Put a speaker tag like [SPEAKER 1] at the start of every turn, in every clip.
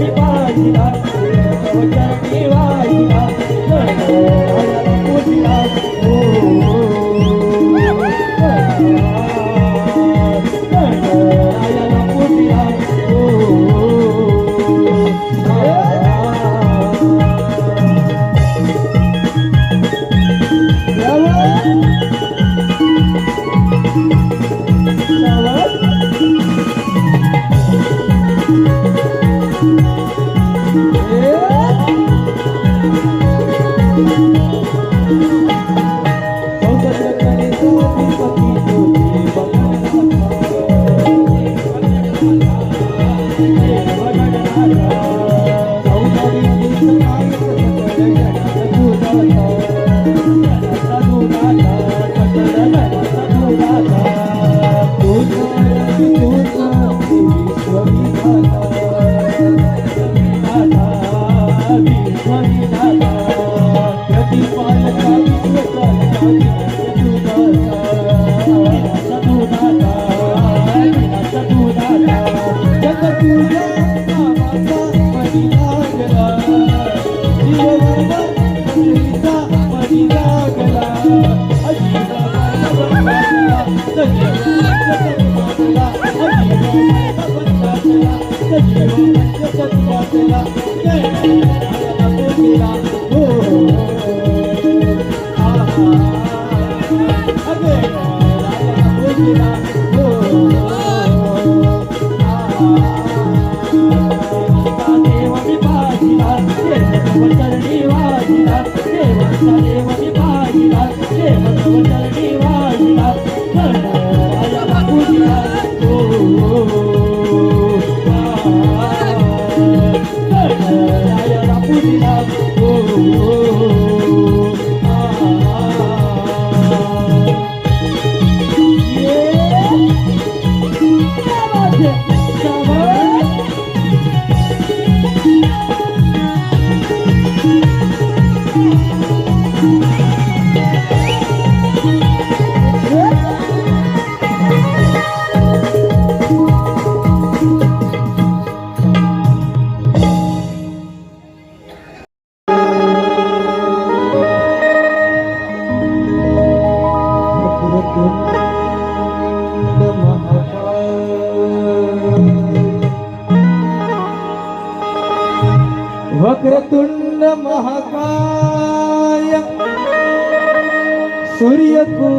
[SPEAKER 1] पाहिला Medina.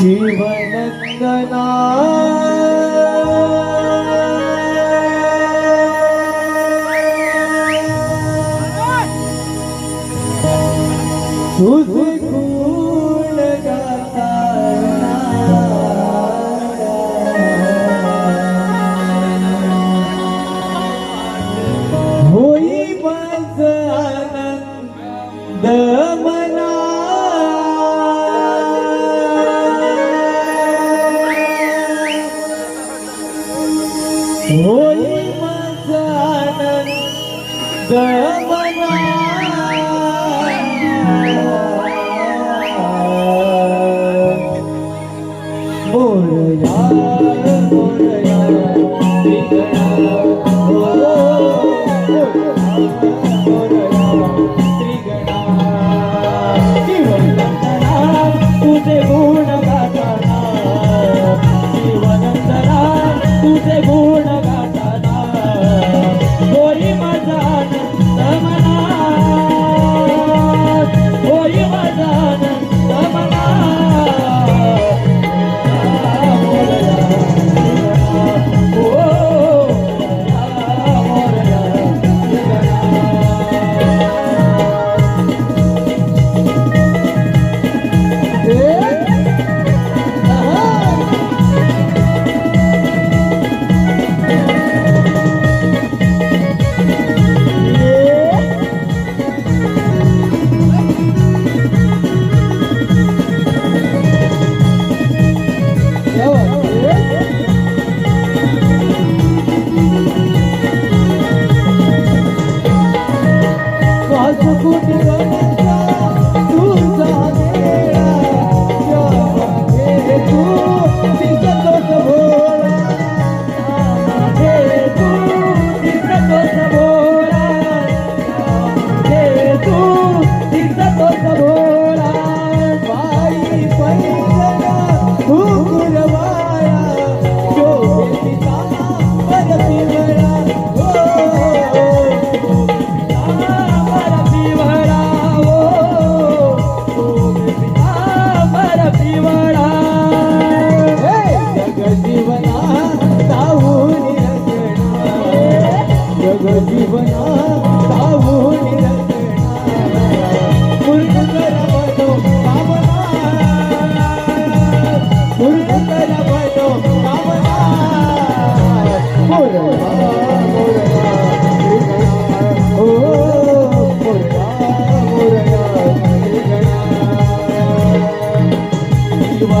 [SPEAKER 1] chỉ vậy nên đời nói. तुझे गुण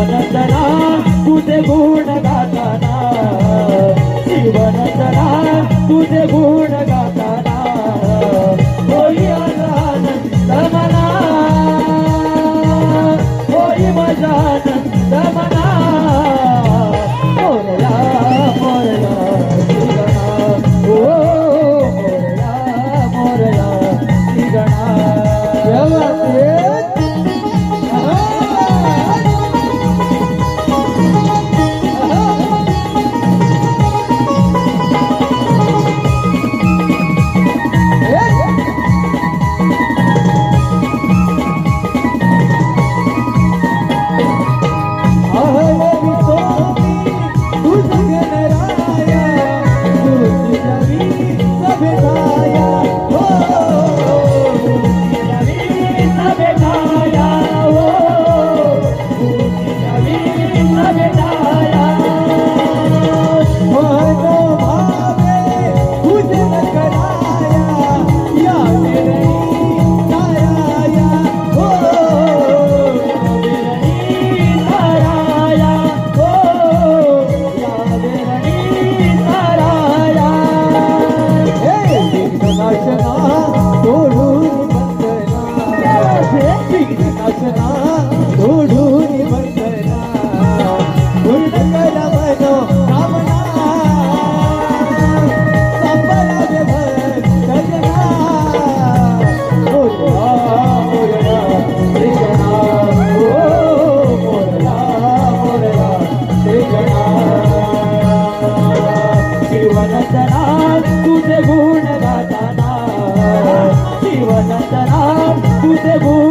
[SPEAKER 1] शिवनंदना तुझे गुण गाताना. शिवनंदना तुझे गुण गाताना. शराब उसे भूल